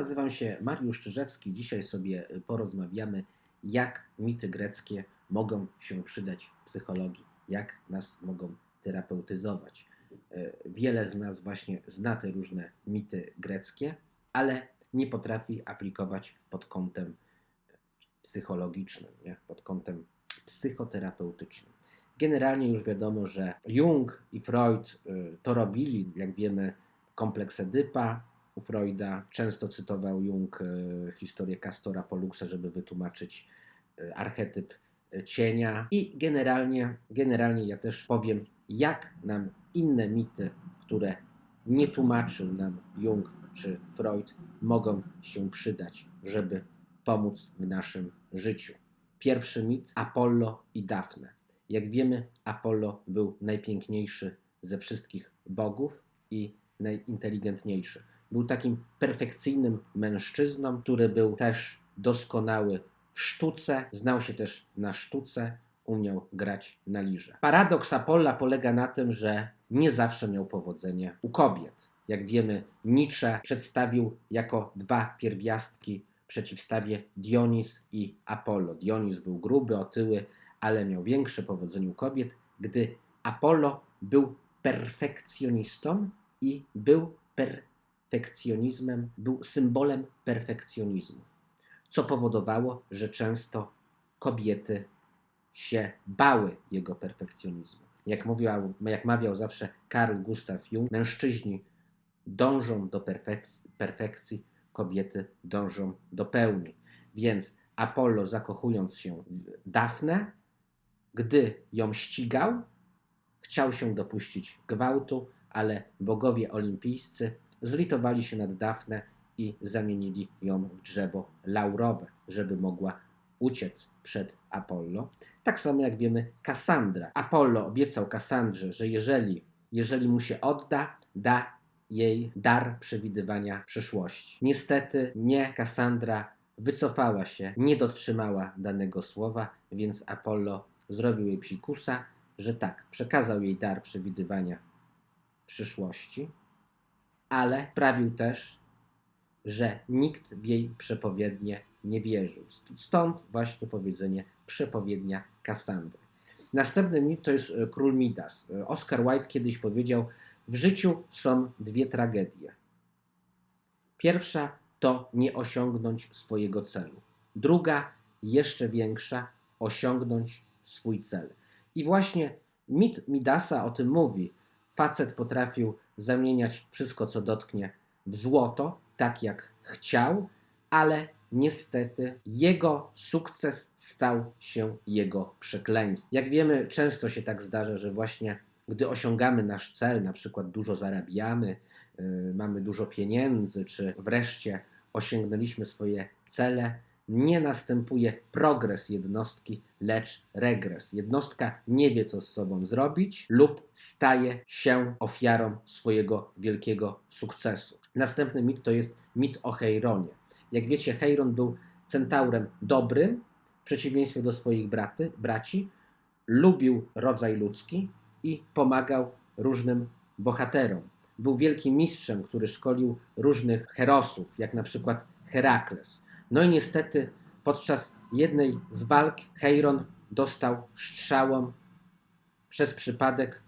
Nazywam się Mariusz Czyżewski. Dzisiaj sobie porozmawiamy, jak mity greckie mogą się przydać w psychologii, jak nas mogą terapeutyzować. E, Wiele z nas właśnie zna te różne mity greckie, ale nie potrafi aplikować pod kątem psychologicznym, nie? pod kątem psychoterapeutycznym. Generalnie już wiadomo, że Jung i Freud y, to robili, jak wiemy, kompleks Edypa u Freuda. Często cytował Jung y, historię Castora Polluksa, żeby wytłumaczyć y, archetyp y, cienia. I generalnie, generalnie ja też powiem, jak nam inne mity, które nie tłumaczył nam Jung czy Freud, mogą się przydać, żeby pomóc w naszym życiu. Pierwszy mit Apollo i Dafne. Jak wiemy, Apollo był najpiękniejszy ze wszystkich bogów i najinteligentniejszy. Był takim perfekcyjnym mężczyzną, który był też doskonały w sztuce, znał się też na sztuce, umiał grać na lirze. Paradoks Apolla polega na tym, że nie zawsze miał powodzenie u kobiet. Jak wiemy, Nietzsche przedstawił jako dwa pierwiastki przeciwstawie Dionis i Apollo. Dionis był gruby, otyły, ale miał większe powodzenie u kobiet, gdy Apollo był perfekcjonistą i był perfekcjonizmem, był symbolem perfekcjonizmu, co powodowało, że często kobiety się bały jego perfekcjonizmu. Jak, mówił, jak mawiał zawsze Karl Gustav Jung, mężczyźni dążą do perfekc- perfekcji, kobiety dążą do pełni. Więc Apollo, zakochując się w Dafne, gdy ją ścigał, chciał się dopuścić gwałtu, ale bogowie olimpijscy zlitowali się nad Dafne i zamienili ją w drzewo laurowe, żeby mogła uciec przed Apollo. Tak samo jak wiemy Kassandra. Apollo obiecał Kassandrze, że jeżeli, jeżeli mu się odda, da jej dar przewidywania przyszłości. Niestety nie Kassandra wycofała się, nie dotrzymała danego słowa, więc Apollo zrobił jej psikusa, że tak, przekazał jej dar przewidywania przyszłości, ale sprawił też, że nikt w jej przepowiednie nie wierzył. Stąd właśnie powiedzenie przepowiednia Kassandry. Następny mit to jest e, król Midas. E, Oscar Wilde kiedyś powiedział, w życiu są dwie tragedie. Pierwsza to nie osiągnąć swojego celu. Druga, jeszcze większa, osiągnąć swój cel. I właśnie mit Midasa o tym mówi. Facet potrafił zamieniać wszystko, co dotknie, w złoto, tak jak chciał, ale niestety jego sukces stał się jego przekleństwem. Jak wiemy, często się tak zdarza, że właśnie gdy osiągamy nasz cel, na przykład dużo zarabiamy, yy, mamy dużo pieniędzy, czy wreszcie osiągnęliśmy swoje cele, nie następuje progres jednostki, lecz regres. Jednostka nie wie, co z sobą zrobić, lub staje się ofiarą swojego wielkiego sukcesu. Następny mit to jest mit o Heironie. Jak wiecie, Heiron był centaurem dobrym, w przeciwieństwie do swoich braty, braci, lubił rodzaj ludzki i pomagał różnym bohaterom. Był wielkim mistrzem, który szkolił różnych herosów, jak na przykład Herakles. No i niestety podczas jednej z walk Heiron dostał strzałą przez przypadek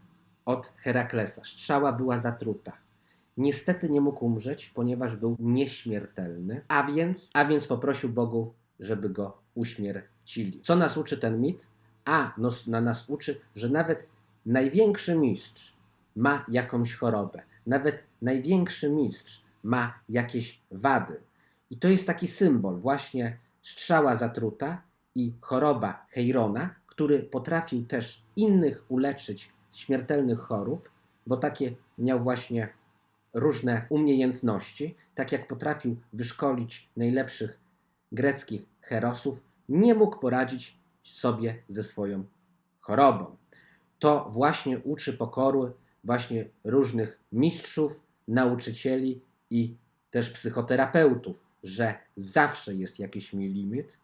od Heraklesa. Strzała była zatruta. Niestety nie mógł umrzeć, ponieważ był nieśmiertelny, a więc, a więc poprosił Bogu, żeby go uśmiercili. Co nas uczy ten mit? A nos, na nas uczy, że nawet największy mistrz ma jakąś chorobę. Nawet największy mistrz ma jakieś wady. I to jest taki symbol właśnie strzała zatruta i choroba Heirona, który potrafił też innych uleczyć z śmiertelnych chorób, bo takie miał właśnie różne umiejętności, tak jak potrafił wyszkolić najlepszych greckich herosów, nie mógł poradzić sobie ze swoją chorobą. To właśnie uczy pokory właśnie różnych mistrzów, nauczycieli i też psychoterapeutów, że zawsze jest jakiś mi limit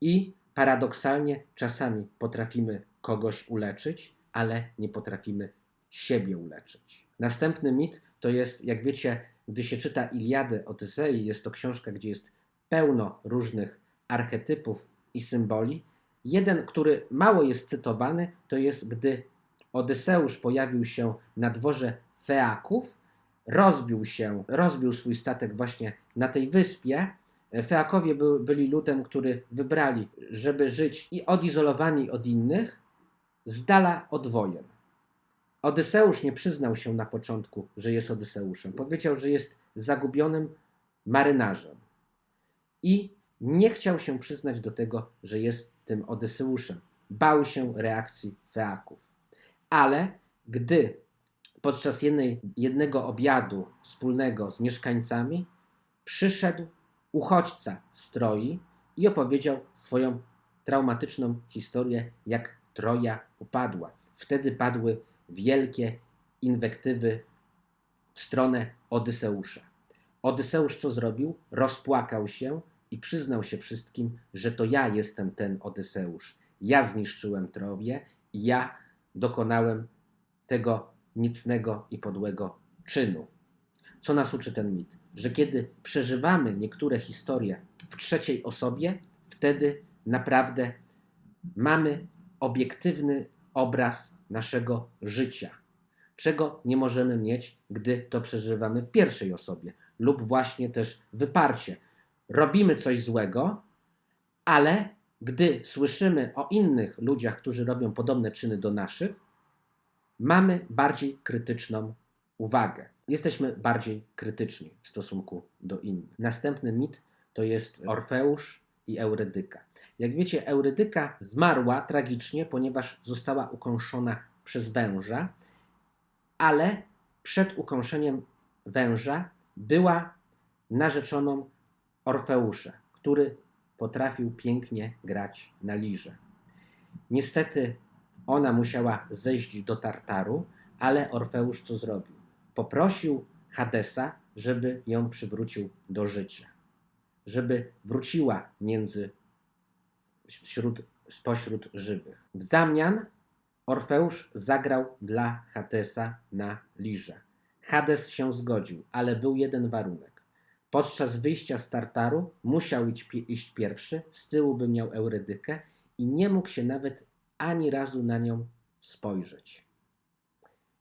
i paradoksalnie czasami potrafimy kogoś uleczyć, ale nie potrafimy siebie uleczyć. Następny mit to jest, jak wiecie, gdy się czyta Iliadę Odysei, jest to książka, gdzie jest pełno różnych archetypów i symboli. Jeden, który mało jest cytowany, to jest gdy Odyseusz pojawił się na dworze Feaków, rozbił się, rozbił swój statek właśnie na tej wyspie. Feakowie by, byli ludem, który wybrali, żeby żyć i odizolowani od innych, z dala od wojen. Odyseusz nie przyznał się na początku, że jest Odyseuszem. Powiedział, że jest zagubionym marynarzem. I nie chciał się przyznać do tego, że jest tym Odyseuszem. Bał się reakcji Feaków. Ale gdy podczas jednej, jednego obiadu wspólnego z mieszkańcami przyszedł uchodźca z Troi i opowiedział swoją traumatyczną historię, jak Troja upadła. Wtedy padły wielkie inwektywy w stronę Odyseusza. Odyseusz co zrobił? Rozpłakał się i przyznał się wszystkim, że to ja jestem ten Odyseusz. Ja zniszczyłem Troję i ja dokonałem tego nicnego i podłego czynu. Co nas uczy ten mit? Że kiedy przeżywamy niektóre historie w trzeciej osobie, wtedy naprawdę mamy obiektywny obraz naszego życia, czego nie możemy mieć, gdy to przeżywamy w pierwszej osobie, lub właśnie też wyparcie. Robimy coś złego, ale gdy słyszymy o innych ludziach, którzy robią podobne czyny do naszych, mamy bardziej krytyczną uwagę. Jesteśmy bardziej krytyczni w stosunku do innych. Następny mit to jest Orfeusz i Eurydyka. Jak wiecie, Eurydyka zmarła tragicznie, ponieważ została ukąszona przez węża, ale przed ukąszeniem węża była narzeczoną Orfeusza, który potrafił pięknie grać na lirze. Niestety ona musiała zejść do Tartaru, ale Orfeusz co zrobił? Poprosił Hadesa, żeby ją przywrócił do życia, żeby wróciła między wśród, spośród żywych. W zamian Orfeusz zagrał dla Hadesa na lirze. Hades się zgodził, ale był jeden warunek. Podczas wyjścia z Tartaru musiał iść, iść pierwszy, z tyłu by miał Eurydykę i nie mógł się nawet ani razu na nią spojrzeć.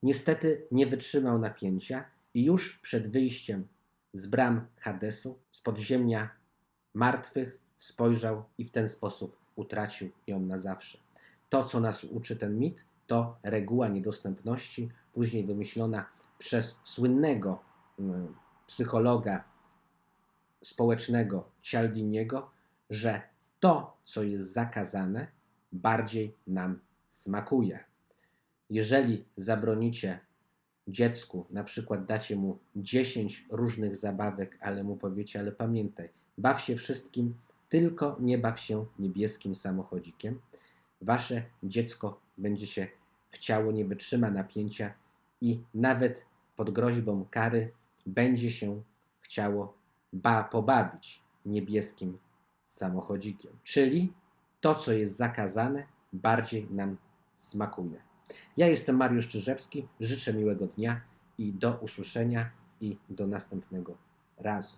Niestety nie wytrzymał napięcia i już przed wyjściem z bram Hadesu, z podziemia martwych, spojrzał i w ten sposób utracił ją na zawsze. To, co nas uczy ten mit, to reguła niedostępności, później wymyślona przez słynnego mm, psychologa społecznego Cialdiniego, że to, co jest zakazane, bardziej nam smakuje. Jeżeli zabronicie dziecku, na przykład dacie mu 10 różnych zabawek, ale mu powiecie, ale pamiętaj, baw się wszystkim, tylko nie baw się niebieskim samochodzikiem, wasze dziecko będzie się chciało, nie wytrzyma napięcia i nawet pod groźbą kary będzie się chciało ba pobawić niebieskim samochodzikiem. Czyli to, co jest zakazane, bardziej nam smakuje. Ja jestem Mariusz Czyżewski, życzę miłego dnia i do usłyszenia i do następnego razu.